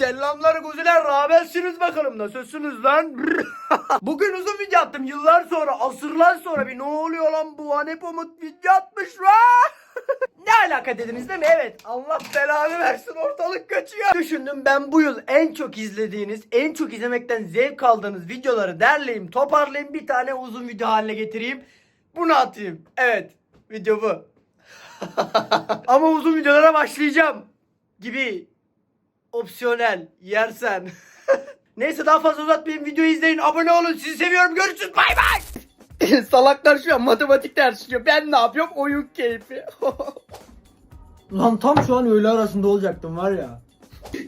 Selamlar kuziler, habersiniz bakalım nasılsınız lan? Bugün uzun video attım yıllar sonra, asırlar sonra bir ne oluyor lan bu Hanep Umut video atmış lan? ne alaka dediniz değil mi? Evet Allah belanı versin ortalık kaçıyor. Düşündüm ben bu yıl en çok izlediğiniz, en çok izlemekten zevk aldığınız videoları derleyeyim, toparlayayım bir tane uzun video haline getireyim. Bunu atayım. Evet video bu. Ama uzun videolara başlayacağım gibi opsiyonel yersen. Neyse daha fazla uzatmayayım videoyu izleyin abone olun sizi seviyorum görüşürüz bay bay. Salaklar şu an matematik dersi işliyor ben ne yapıyorum oyun keyfi. Lan tam şu an öğle arasında olacaktım var ya.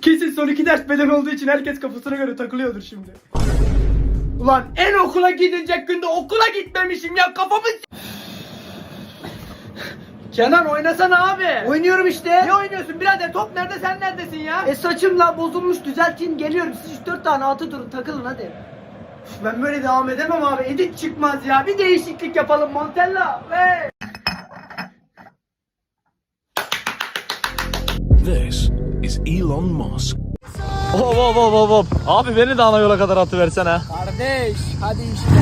Kesin son iki ders beden olduğu için herkes kafasına göre takılıyordur şimdi. Ulan en okula gidecek günde okula gitmemişim ya kafamı Kenan oynasana abi. Oynuyorum işte. Ne oynuyorsun birader? Top nerede sen neredesin ya? E saçımla bozulmuş düzelteyim geliyorum. Siz 3-4 tane atı durun takılın hadi. Üf, Ben böyle devam edemem abi. Edit çıkmaz ya. Bir değişiklik yapalım Montella. Ve... This is Elon Musk. Hop hop hop hop hop. Abi beni de ana yola kadar atıversene. Kardeş hadi işte.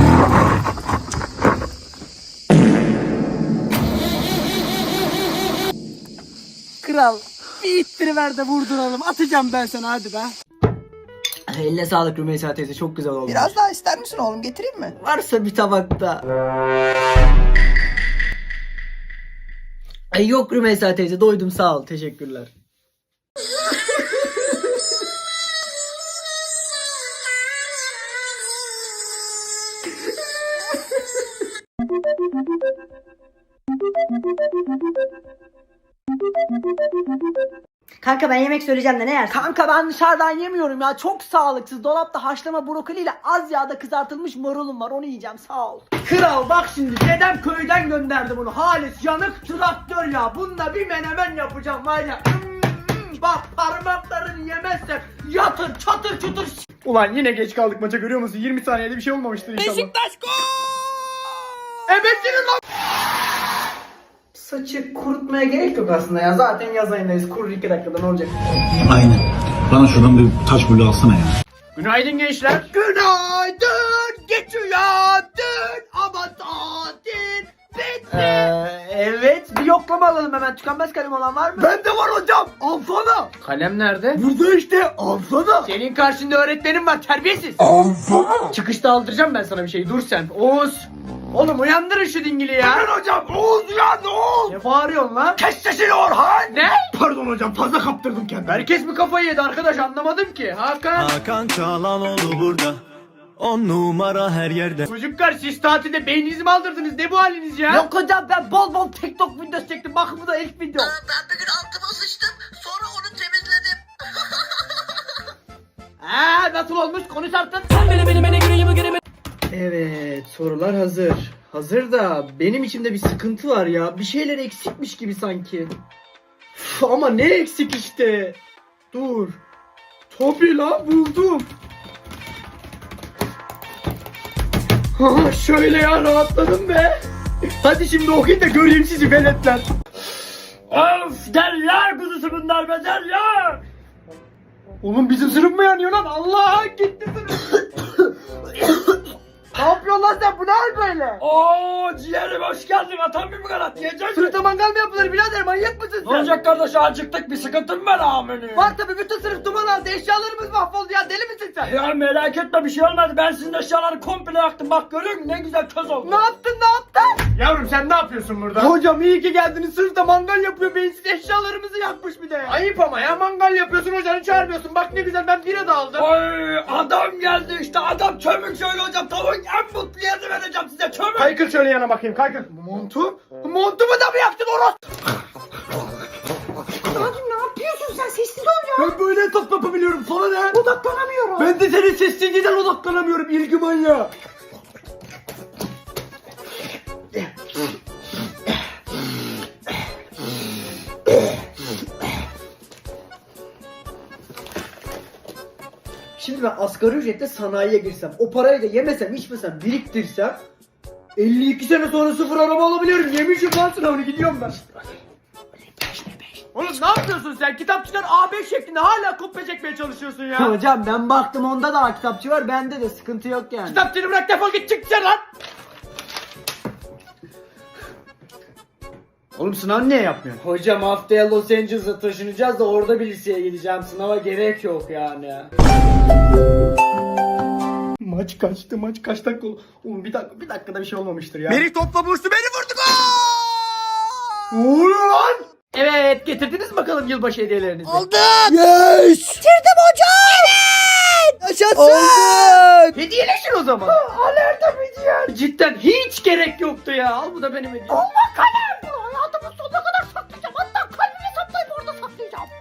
Kral bir ittiriver de vurduralım. Atacağım ben sana hadi be. Eline sağlık Rümeysa teyze çok güzel oldu. Biraz daha ister misin oğlum getireyim mi? Varsa bir tabakta. Ay yok Rümeysa teyze doydum sağ ol teşekkürler. Kanka ben yemek söyleyeceğim de ne yersin? Kanka ben dışarıdan yemiyorum ya çok sağlıksız. Dolapta haşlama brokoliyle az yağda kızartılmış marulum var onu yiyeceğim sağ ol. Kral bak şimdi dedem köyden gönderdi bunu. Halis yanık traktör ya. Bununla bir menemen yapacağım var ya. Hmm, hmm, Bak parmaklarını yemezsen yatır çatır çutur. Ulan yine geç kaldık maça görüyor musun? 20 saniyede bir şey olmamıştır inşallah. Beşiktaş gol! Ebesinin lan! Saçı kurutmaya gerek yok aslında ya. Zaten yaz ayındayız. Kurur 2 dakikada ne olacak? Aynen. Bana şuradan bir taş bulu alsana ya. Günaydın gençler. Günaydın. Geç uyandın. Ama tatil bitti. Ee, evet. Bir yoklama alalım hemen. Tükenmez kalem olan var mı? Bende var hocam. Alsana. Kalem nerede? Burada işte. Alsana. Senin karşında öğretmenim var. Terbiyesiz. Alsana. Çıkışta aldıracağım ben sana bir şey. Dur sen. Oğuz. Oğlum uyandırın şu dingili ya. Hemen hocam. Oğuz uyan Oğuz. Ne bağırıyorsun lan? Kes sesini Orhan. Ne? Pardon hocam fazla kaptırdım kendimi. Herkes mi kafayı yedi arkadaş anlamadım ki. Hakan. Hakan Çalanoğlu burada. On numara her yerde. Çocuklar siz tatilde beyninizi mi aldırdınız? Ne bu haliniz ya? Yok hocam ben bol bol TikTok videosu çektim. Bakın bu da ilk video. Ben bir gün altıma sıçtım sonra onu temizledim. Eee nasıl olmuş? Konuş artık. Evet sorular hazır. Hazır da benim içimde bir sıkıntı var ya. Bir şeyler eksikmiş gibi sanki. Üf, ama ne eksik işte. Dur. Tabii lan buldum. Ha, şöyle ya rahatladım be. Hadi şimdi okuyun da göreyim sizi veletler. Of derler kuzusu bunlar be derler. Oğlum bizim sınıf mı yanıyor lan? Allah gitti sınıf. ne yapıyorsun lan sen? Bu ne hal böyle? Oo ciğerim hoş geldin. Atan bir kanat yiyecek Sınıfta mangal mı yapılır birader? Manyak mısın sen? Ne olacak kardeş acıktık bir sıkıntın var amını. Var tabi bütün sınıf duman aldı. Eşyalarımız mahvoldu ya. Deli misin sen? Ya merak etme bir şey olmadı. Ben sizin eşyaları komple yaktım. Bak görüyor musun? Ne güzel köz oldu. Ne yaptın ne yaptın? Yavrum sen ne yapıyorsun burada? Hocam iyi ki geldiniz. Sınıfta mangal yapıyor. Beyinsiz eşyalarımızı yakmış bir de. Ayıp ama ya mangal yapıyorsun hocanı çağırmıyorsun. Bak ne güzel ben bira da aldım. Ay adam geldi işte adam çömük şöyle hocam. Tavuk en mutlu yerini vereceğim size çömük. Kaykıl şöyle yana bakayım kaykıl. Montu? Montumu da mı yaktın Oros? Abim ne yapıyorsun sen? Sessiz ol ya. Ben böyle hesap yapabiliyorum sana ne? Odaklanamıyorum. Ben de senin sessizliğinden odaklanamıyorum ilgi manyağı. Şimdi ben asgari ücretle sanayiye girsem, o parayı da yemesem, içmesem, biriktirsem 52 sene sonra sıfır araba alabiliyorum. Yemişim lan sınavını gidiyorum ben. Oğlum ne yapıyorsun sen? Kitapçıdan A5 şeklinde hala kopya çekmeye çalışıyorsun ya. Hocam ben baktım onda da kitapçı var bende de sıkıntı yok yani. Kitapçını bırak defol git çık dışarı lan. Oğlum sınav niye yapmıyorsun? Hocam haftaya Los Angeles'a taşınacağız da orada bir liseye gideceğim. Sınava gerek yok yani. Maç kaçtı maç kaç dakika oldu? Oğlum bir dakika bir dakikada bir şey olmamıştır ya. Merih topla buluştu beni vurdu gol! Ne oluyor lan? Evet getirdiniz bakalım yılbaşı hediyelerinizi. Hediyeleşin o zaman. Alerta hediye. Cidden hiç gerek yoktu ya. Al bu da benim hediyem. Allah kalem.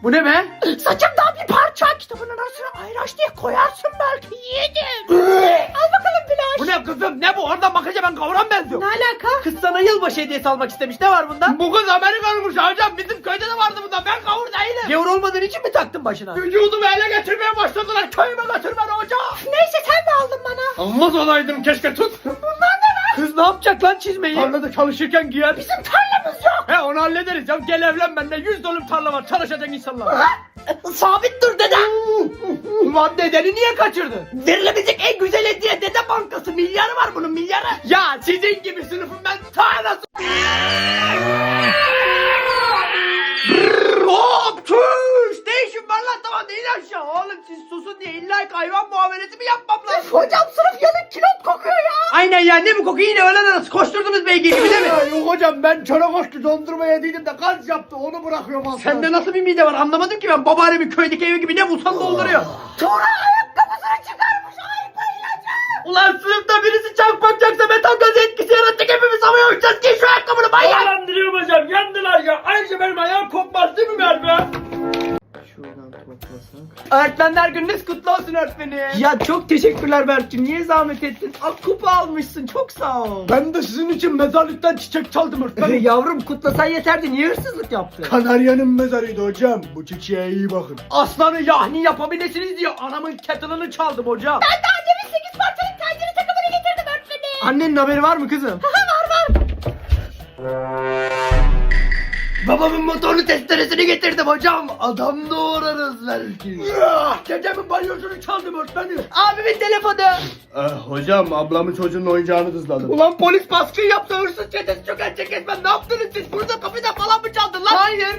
Bu ne be? Saçımdan bir parça. Kitabın arasına ayraç diye koyarsın belki yedim. Al bakalım Bilaş. Bu ne kızım ne bu? Oradan bakınca ben kavram benziyorum. Ne alaka? Kız sana yılbaşı hediyesi almak istemiş. Ne var bunda? Bu kız Amerikanmış hocam. Bizim köyde de vardı bunda. Ben kavur değilim. Gavur olmadığın için mi taktın başına? Vücudumu ele getirmeye başladılar. Köyüme götürmedi hocam. Neyse sen de aldın bana. Almaz olaydım keşke tut. Bunlar ne lan? Kız ne yapacak lan çizmeyi? Tarlada çalışırken giyer. Bizim tarlamız yok. He onu hallederiz ya. Gel evlen bende. Yüz dönüm tarla var. Çalışacak insanlar. Sabit dur dede. Ulan dedeni niye kaçırdın? Verilebilecek en güzel hediye dede bankası. Milyarı var bunun milyarı. Ya sizin gibi sınıfım ben. Hop tuş. Ne işin var lan tamam değil aşağı. Oğlum siz susun diye illa ki hayvan muamelesi mi yapmam lazım? Hocam sınıf yanık kilot kokuyor ya. Aynen ya ne bu koku yine öğlen arası koşturdunuz beygir gibi değil mi? Yok hocam ben çöre koştu dondurma yediydim de gaz yaptı onu bırakıyorum aslında. Sende nasıl bir mide var anlamadım ki ben babaannemin köydeki evi gibi ne bulsam dolduruyor. Sonra ayakkabısını çıkarmış ay bayılacağım. Ulan sınıfta birisi çarpacaksa metan gazı etkisi yaratacak hepimiz havaya uçacağız. Giy şu ayakkabını manyak. Havalandırıyorum hocam yandılar ya. Ayrıca benim ayağım kopmaz değil mi mermi? Öğretmenler gününüz kutlu olsun öğretmenim. Ya çok teşekkürler Berk'cim. Niye zahmet ettin? Ak kupa almışsın. Çok sağ ol. Ben de sizin için mezarlıktan çiçek çaldım öğretmenim. Yavrum kutlasan yeterdi. Niye hırsızlık yaptın? Kanaryanın mezarıydı hocam. Bu çiçeğe iyi bakın. Aslanı yahni yapabilirsiniz diye anamın kettle'ını çaldım hocam. Ben de annemin 8 parçalık tencere takımını getirdim öğretmenim. Annenin haberi var mı kızım? Babamın motorlu testeresini getirdim hocam. Adam doğurarız belki. Dedemin balyozunu çaldım öğretmenim. Abimin telefonu. Eh, hocam ablamın çocuğunun oyuncağını hızladım. Ulan polis baskın yaptı hırsız çetesi çöken kesmez. Ne yaptınız siz? Burada kapıda falan mı çaldın lan? Hayır.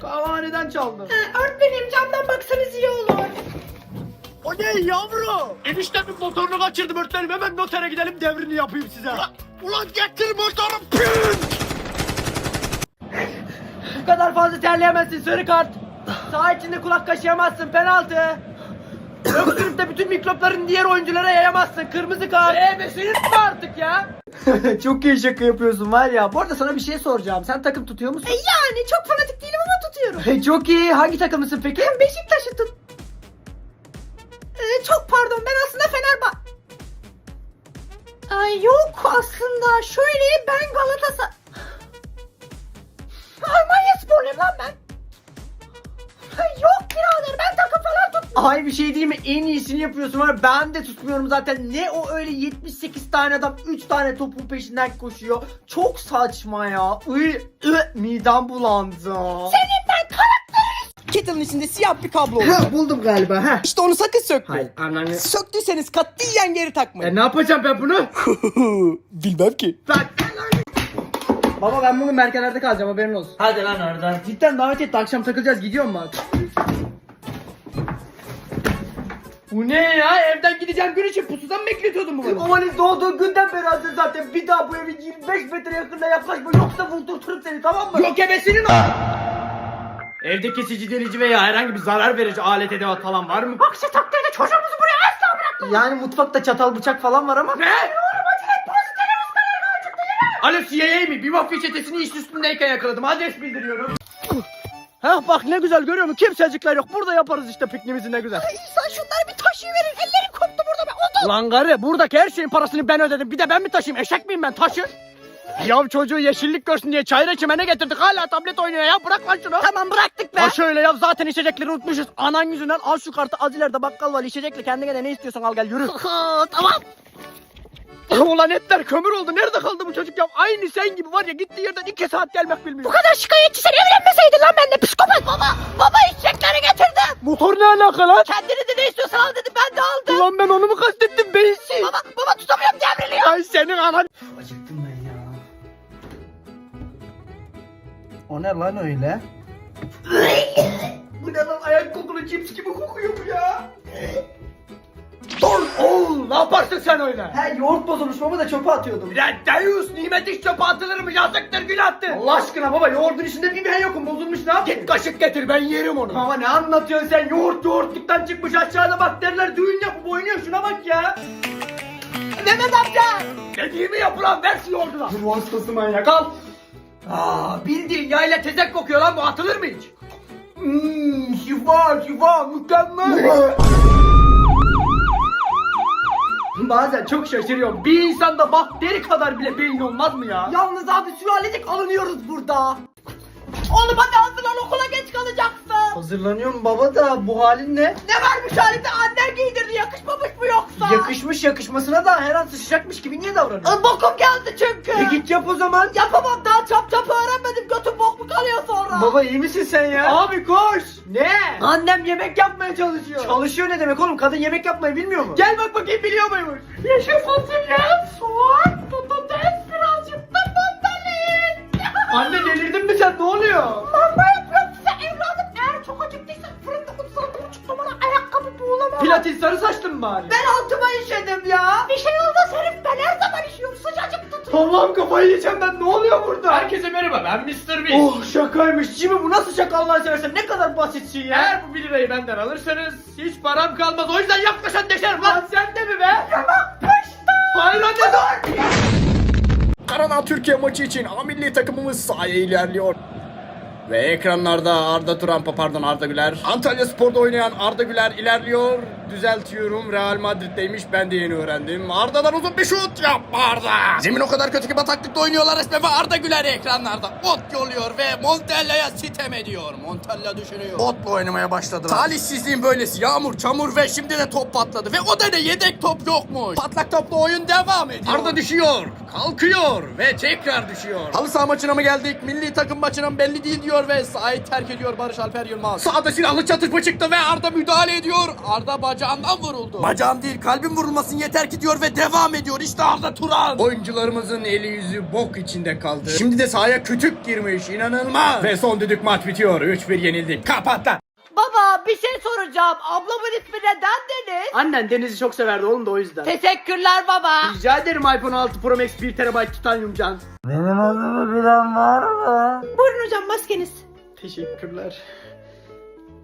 Kahvehaneden çaldım. Öğretmenim camdan baksanız iyi olur. O ne yavru? Eniştemin motorunu kaçırdım öğretmenim. Hemen notere gidelim devrini yapayım size. Ulan, getir motoru. Kadar fazla terleyemezsin sarı kart. Sağ içinde kulak kaşıyamazsın penaltı. Öksürüp de bütün mikroplarını diğer oyunculara yayamazsın. Kırmızı kart. Eee be sinirtme artık ya. çok iyi şaka yapıyorsun var ya. Bu arada sana bir şey soracağım. Sen takım tutuyor musun? Yani çok fanatik değilim ama tutuyorum. Hey, çok iyi. Hangi takımlısın peki? Ben Beşiktaş'ı tut... Ee, çok pardon ben aslında Fenerbahçe... Ay yok aslında şöyle ben Galatasaray... Almanya sporluyum lan ben. Yok birader ben takım falan tut... Ay bir şey değil mi? En iyisini yapıyorsun var. Ben de tutmuyorum zaten. Ne o öyle 78 tane adam 3 tane topun peşinden koşuyor. Çok saçma ya. Iy, ı, midem bulandı. Kettle'ın içinde siyah bir kablo olur. Ha, buldum galiba ha. İşte onu sakın sökmeyin. Hayır ananı. Söktüyseniz katiyen geri takmayın. E ne yapacağım ben bunu? Bilmem ki. Bak. Baba ben bugün merkezlerde kalacağım haberin olsun. Hadi lan oradan. Cidden davet etti akşam takılacağız gidiyorum bak. Bu ne ya? Evden gideceğim gün için pusudan mı bekletiyordun bu bana? Omanis doğduğu günden beri hazır zaten. Bir daha bu evin 25 metre yakında yaklaşma yoksa vurdurturum seni tamam mı? Yok ebesinin Evde kesici delici veya herhangi bir zarar verici alet edevat falan var mı? Aksi takdirde çocuğumuzu buraya asla bırak. Yani mutfakta çatal bıçak falan var ama. Ne? Alo CIA mi? Bir mafya çetesini iş üstündeyken yakaladım. Adres bildiriyorum. Ha bak ne güzel görüyor musun? Kimsecikler yok. Burada yaparız işte pikniğimizi ne güzel. İnsan şunları bir taşıyıverir. Ellerim koptu burada be. Otur. Lan garı buradaki her şeyin parasını ben ödedim. Bir de ben mi taşıyayım? Eşek miyim ben? Taşı. Ya çocuğu yeşillik görsün diye çayıra çimene getirdik. Hala tablet oynuyor ya. Bırak lan şunu. Tamam bıraktık be. Ha şöyle ya zaten içecekleri unutmuşuz. Anan yüzünden al şu kartı az ileride bakkal var içecekli kendine ne istiyorsan al gel yürü. tamam. Ulan etler kömür oldu. Nerede kaldı bu çocuk ya? Aynı sen gibi var ya gittiği yerden iki saat gelmek bilmiyor. Bu kadar şikayetçi sen evlenmeseydin lan benimle psikopat. Baba baba içecekleri getirdi. Motor ne alaka lan? Kendini de ne istiyorsan al dedim ben de aldım. Ulan ben onu mu kastettim beyinsiz? Baba baba tutamıyorum devriliyor. Ay senin anan. Acıktım ben ya. O ne lan öyle? bu ne lan ayak kokulu cips gibi kokuyor bu ya. Dur oğul ne yaparsın sen öyle? He yoğurt bozulmuş baba da çöpe atıyordum. Ya Deus nimet iş çöpe atılır mı yazıktır günahtır. Allah aşkına baba yoğurdun içinde bir ben yokum bozulmuş ne yapayım? Git kaşık getir ben yerim onu. Baba ne anlatıyorsun sen yoğurt yoğurtluktan çıkmış aşağıda bakteriler düğün yapıp oynuyor şuna bak ya. Mehmet amca. Dediğimi yap ulan ver şu yoğurdu lan. Bu hastası manyak al. Aa, bildiğin yayla tezek kokuyor lan bu atılır mı hiç? Mmm şifa şifa mükemmel. Bazen çok şaşırıyorum. Bir insanda bakteri kadar bile beyin olmaz mı ya? Yalnız abi sülalecek alınıyoruz burada. Oğlum hadi hazırlan okula geç kalacaksın. Hazırlanıyorum baba da bu halin ne? Ne varmış halinde annen giydirdi yakışmamış mı yoksa? Yakışmış yakışmasına da her an sıçacakmış gibi niye davranıyorsun? Bokum geldi çünkü. E git yap o zaman. Yapamam daha çap çap öğrenmedim götüm mu kalıyor sonra? Baba iyi misin sen ya? Abi koş. Ne? Annem yemek yapmaya çalışıyor. Çalışıyor ne demek oğlum? Kadın yemek yapmayı bilmiyor mu? Gel bak bakayım biliyor muymuş? Yeşil fasulye, soğan, patates, birazcık da mandalin. Anne delirdin mi sen? Ne oluyor? Yapıyorum size evladım. Eğer çok acıktıysan fırında 36 buçuk numara ayakkabı buğulama. Pilates sarı saçlı mı bari? Ben altıma işedim ya. Bir şey olmaz herif ben her zaman işiyorum sıcacık tutun. Allah'ım kafayı yiyeceğim ben. Ne oluyor burada? Herkese merhaba ben Mr. Beast. Oh şakaymış. Jimmy bu nasıl şaka Allah'ını seversen? Ne kadar basitsin ya. Eğer bu 1 lirayı benden alırsanız hiç param kalmaz. O yüzden yaklaşan deşerim lan. Sen de mi be? Hayır anne dur. Karadağ Türkiye maçı için A milli takımımız sahaya ilerliyor. Ve ekranlarda Arda Turan, pardon Arda Güler. Antalya Spor'da oynayan Arda Güler ilerliyor. Düzeltiyorum Real Madrid'deymiş ben de yeni öğrendim. Arda'dan uzun bir şut yapma Arda. Zemin o kadar kötü ki bataklıkta oynuyorlar resmen ve Arda Güler ekranlarda. Bot yolluyor ve Montella'ya sitem ediyor. Montella düşünüyor. Botla oynamaya başladılar. Talihsizliğin böylesi yağmur, çamur ve şimdi de top patladı. Ve o da ne yedek top yokmuş. Patlak topla oyun devam ediyor. Arda düşüyor, kalkıyor ve tekrar düşüyor. Halı saha maçına mı geldik, milli takım maçına mı belli değil diyor ve sahayı terk ediyor Barış Alper Yılmaz. Sağda silahlı çatışma çıktı ve Arda müdahale ediyor. Arda bacağından vuruldu. Bacağım değil kalbim vurulmasın yeter ki diyor ve devam ediyor. İşte Arda Turan. Oyuncularımızın eli yüzü bok içinde kaldı. Şimdi de sahaya kütük girmiş inanılmaz. Ve son düdük maç bitiyor. 3-1 yenildik. Kapat lan. Baba bir şey soracağım. Ablamın ismi neden Deniz? Annen Deniz'i çok severdi oğlum da o yüzden. Teşekkürler baba. Rica ederim iPhone 6 Pro Max 1 TB titanyum can. Buyurun hocam maskeniz. Teşekkürler.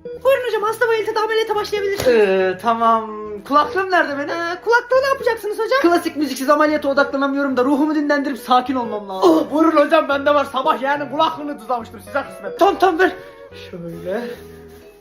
Buyurun hocam hasta bayıltıda ameliyata başlayabilirsiniz. Ee, tamam. Kulaklığım nerede benim? Ee, kulaklığı ne yapacaksınız hocam? Klasik müziksiz ameliyata odaklanamıyorum da ruhumu dinlendirip sakin olmam lazım. Oh, buyurun hocam bende var. Sabah yani kulaklığını tuzamıştım size kısmet. Tamam tamam ver. Şöyle.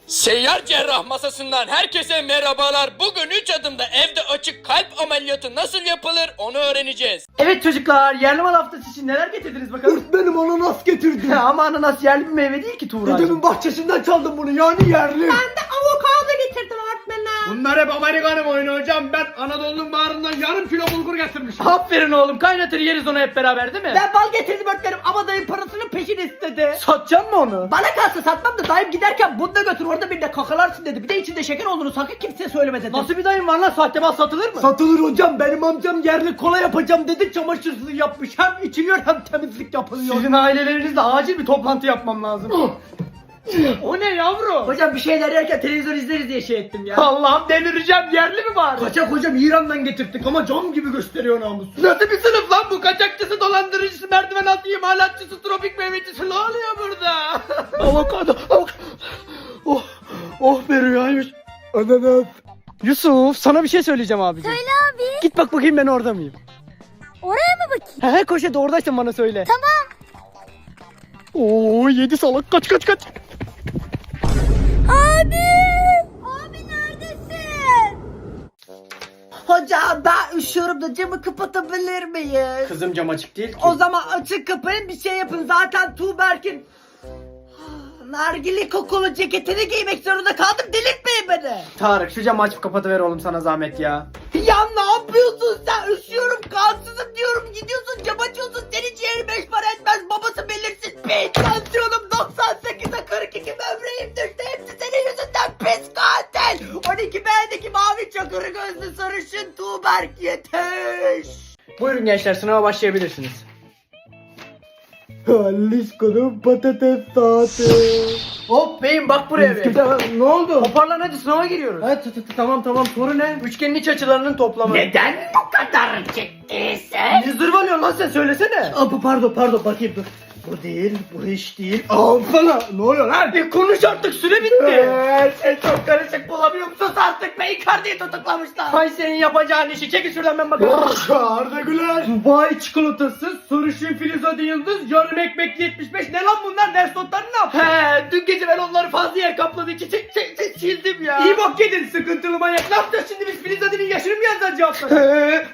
Seyyar cerrah masasından herkese merhabalar. Bugün 3 adımda evde açık kalp ameliyatı nasıl yapılır onu öğreneceğiz. Evet çocuklar yerli mal haftası için neler getirdiniz bakalım? Benim ananas getirdim. Ama ananas yerli bir meyve değil ki Tuğra'cığım. Dedemin bahçesinden çaldım bunu yani yerli. Ben de avokado getirdim öğretmenim. Bunlar hep Amerikanım oyunu hocam. Ben Anadolu'nun bağrından yarım kilo bulgur getirmişim. Aferin oğlum kaynatır yeriz onu hep beraber değil mi? Ben bal getirdim öğretmenim ama dayım parasını peşin istedi. Satacaksın mı onu? Bana kalsa satmam da dayım giderken bunu da götür orada bir de kakalarsın dedi. Bir de içinde şeker olduğunu sakın kimseye söyleme dedi. Nasıl bir dayım var lan sahte bal satılır mı? Satılır hocam benim amcam yerli kola yapacağım dedi çamaşır suyu yapmış. Hem içiliyor hem temizlik yapılıyor. Sizin ailelerinizle acil bir toplantı yapmam lazım. o ne yavrum? Hocam bir şeyler yerken televizyon izleriz diye şey ettim ya. Allah'ım delireceğim yerli mi var? Kaçak hocam İran'dan getirttik ama cam gibi gösteriyor namus. Nasıl bir sınıf lan bu? Kaçakçısı, dolandırıcısı, merdiven altı imalatçısı, tropik meyvecisi ne oluyor burada? Avokado. avok- Oh, oh be rüyaymış. Ananas. Yusuf sana bir şey söyleyeceğim abicim. Söyle abi. Git bak bakayım ben orada mıyım? Oraya mı bakayım? He he koş hadi oradaysan bana söyle. Tamam. Oo yedi salak kaç kaç kaç. Ben üşüyorum da camı kapatabilir miyiz? Kızım cam açık değil ki. O zaman açık kapayın bir şey yapın zaten Tuğberk'in nargile kokulu ceketini giymek zorunda kaldım delirtmeyin beni. Tarık şu camı açıp kapatıver oğlum sana zahmet ya. Ya ne yapıyorsun sen? Üşüyorum kansızım diyorum. Buyurun gençler sınava başlayabilirsiniz. Alisko'nun patates saati. Hop beyim bak buraya bir. ne oldu? Toparlan hadi sınava giriyoruz. Evet tamam tamam soru ne? Üçgenin iç açılarının toplamı. Neden bu kadar ciddiysen? Ne zırvalıyorsun lan sen söylesene. Aa, pardon pardon bakayım dur. Bu değil, bu hiç değil. Aa bana ne oluyor lan? Bir konuş artık süre bitti. Her şey çok karışık bulamıyorum. Sus artık be Icardi'yi tutuklamışlar. Hay senin yapacağın işi çekil şuradan ben bakarım. Arda Güler. Dubai çikolatası, sarışın filizade yıldız, yarım ekmek 75. Ne lan bunlar? Ders notları ne yaptın? He, dün gece ben onları fazla yer kapladığı için çek, çek, çek, sildim ya. İyi bak yedin sıkıntılı manyak. Ne yapacağız şimdi biz Filizade'nin yaşını mı yazacağız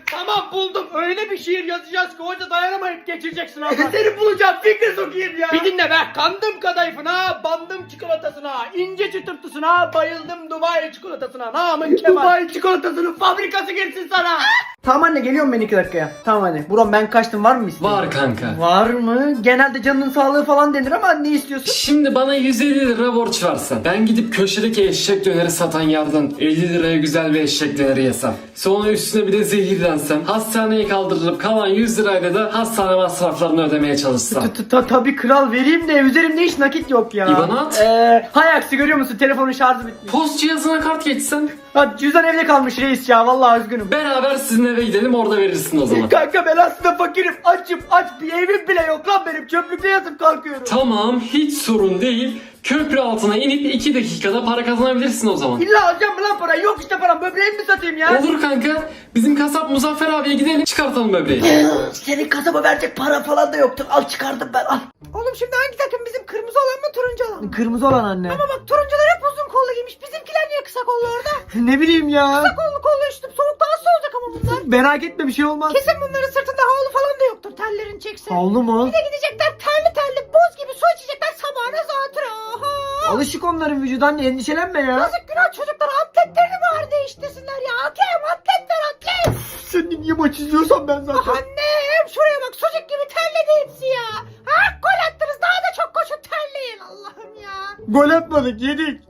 tamam buldum. Öyle bir şiir yazacağız ki hoca dayanamayıp geçirecek sınavdan. Seni bulacağım fikir sokayım ya. Bir dinle be. Kandım kadayıfına, bandım çikolatasına, ince çıtırtısına, bayıldım Dubai çikolatasına. Namın Kemal. Dubai çikolatasının fabrikası girsin sana. tamam anne geliyorum ben iki dakikaya. Tamam anne. Buram ben kaçtım var mı isteğin? Var kanka. Var mı? Genelde canının sağlığı falan denir ama ne istiyorsun? Şimdi bana 150 lira borç versen. Ben gidip köşedeki eşek döneri satan yerden 50 liraya güzel bir eşek döneri yesem. Sonra üstüne bir de zehirlensem. Hastaneye kaldırılıp kalan 100 lirayla da hastane masraflarını ödemeye çalışsam. Tabi kral vereyim de üzerimde hiç nakit yok ya. İban at. Eee hay aksi görüyor musun telefonun şarjı bitmiş. Post cihazına kart geçsen. Ha, cüzdan evde kalmış reis ya vallahi üzgünüm. Beraber sizin eve gidelim orada verirsin o zaman. Kanka ben aslında fakirim açım aç bir evim bile yok lan benim çöplükte yatıp kalkıyorum. Tamam hiç sorun değil. Köprü altına inip 2 dakikada para kazanabilirsin o zaman. İlla alacağım mı lan para yok işte param böbreğimi mi satayım ya? Olur kanka. Bizim kasap Muzaffer abiye gidelim çıkartalım böbreği. Senin kasaba verecek para falan da yoktur. Al çıkardım ben al. Oğlum şimdi hangi takım bizim kırmızı olan mı turuncu olan mı? Kırmızı olan anne. Ama bak turuncular hep uzun kollu giymiş. Bizimkiler niye kısa kollu orada? ne bileyim ya. Kısa kollu kollu üstüm. Soğukta nasıl olacak ama bunlar? Merak etme bir şey olmaz. Kesin bunların sırtında havlu falan da yoktur. Tellerini çekse. Havlu mu? Bir de gidecekler terli terli buz gibi su içecekler sabahına zatürre. Aha. Alışık onların vücudu anne endişelenme ya. Yazık günah çocuklar atletlerini bari değiştirsinler ya. Hakem atlet ver atlet. Sen niye maç izliyorsan ben zaten. Annem şuraya bak sucuk gibi terledi hepsi ya. Ha gol attınız daha da çok koşun terleyin Allah'ım ya. Gol atmadık yedik.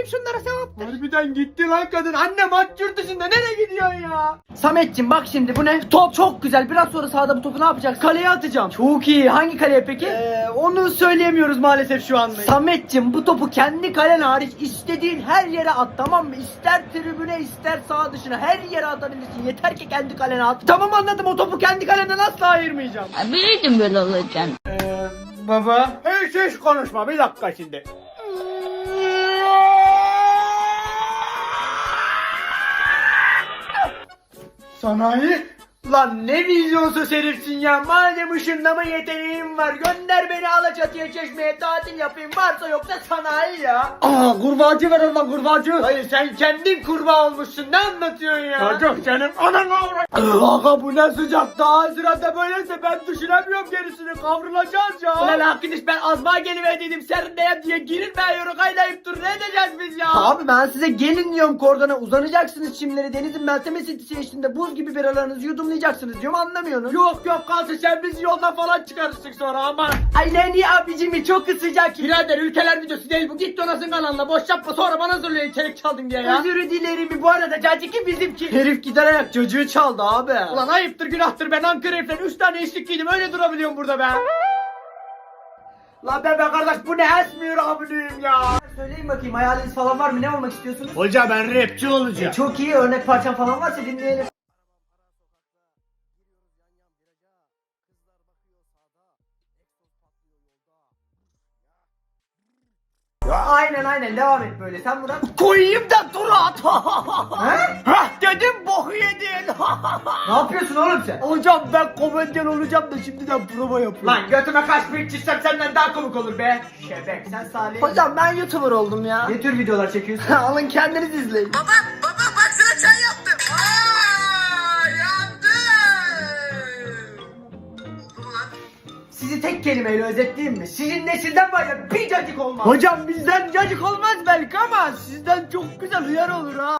Götüreyim şunlara sevaptır. Harbiden gitti lan kadın. Anne maç yurt dışında nereye gidiyorsun ya? Sametçim bak şimdi bu ne? Top çok güzel. Biraz sonra sahada bu topu ne yapacaksın? Kaleye atacağım. Çok iyi. Hangi kaleye peki? Ee, onu söyleyemiyoruz maalesef şu anda. Sametçim bu topu kendi kalen hariç istediğin her yere at tamam mı? İster tribüne ister saha dışına her yere atabilirsin. Yeter ki kendi kalene at. Tamam anladım o topu kendi kalenden asla ayırmayacağım. Bilirdim böyle olacağını. Ee, baba. Hiç hiç konuşma bir dakika şimdi. Sanayi? Lan ne vizyonsuz herifsin ya. Madem ışınlama yeteneğim var. Gönder beni Alaçatı'ya çeşmeye tatil yapayım. Varsa yoksa sanayi ya. Aa kurbağacı ver oradan kurbağacı. Hayır sen kendin kurbağa olmuşsun. Ne anlatıyorsun ya? Yok canım. Ananı avray. Aga bu ne sıcak. Daha sırada böyleyse ben düşünemiyorum gerisini. Kavrulacağız ya. Ulan arkadaş ben azma geliverdiydim. Serinleyem diye girilmiyorum. Kaynayıp dur. Ne edeceğiz biz ya? Abi ben size gelin diyorum kordona. Uzanacaksınız çimleri. Denizin melteme sitisi eşliğinde buz gibi biralarınızı yudumlayacaksınız diyorum anlamıyorsunuz. Yok yok kalsın sen bizi yoldan falan çıkarırsın sonra ama. Ay ya abicimi çok sıcak. Birader ülkeler videosu değil bu. Git donasın kanalına boş yapma sonra bana zorluyor içerik çaldın diye ya. Özür dilerim bu arada caciki bizimki. Herif gider ayak çocuğu çaldı abi. Ulan ayıptır günahtır ben Ankara heriften 3 tane eşlik giydim öyle durabiliyorum burada ben. Lan ben be kardeş bu ne esmiyor abim ya. Söyleyin bakayım hayaliniz falan var mı ne olmak istiyorsunuz? Hoca ben rapçi olacağım. çok iyi örnek parçam falan varsa dinleyelim. Aynen aynen devam et böyle. Sen Murat. Koyayım da dur at. Heh dedim boku yedin. ne yapıyorsun oğlum sen? Hocam ben komedyen olacağım da şimdiden prova yapıyorum. Lan götüme kaç büyük çizsem senden daha komik olur be. Şebek sen Salih. Hocam ben YouTuber oldum ya. Ne tür videolar çekiyorsun? Alın kendiniz izleyin. Baba baba Tek kelimeyle özetleyeyim mi? Sizin nesilden var ya bir cacık olmaz. Hocam bizden cacık olmaz belki ama sizden çok güzel hıyar olur ha.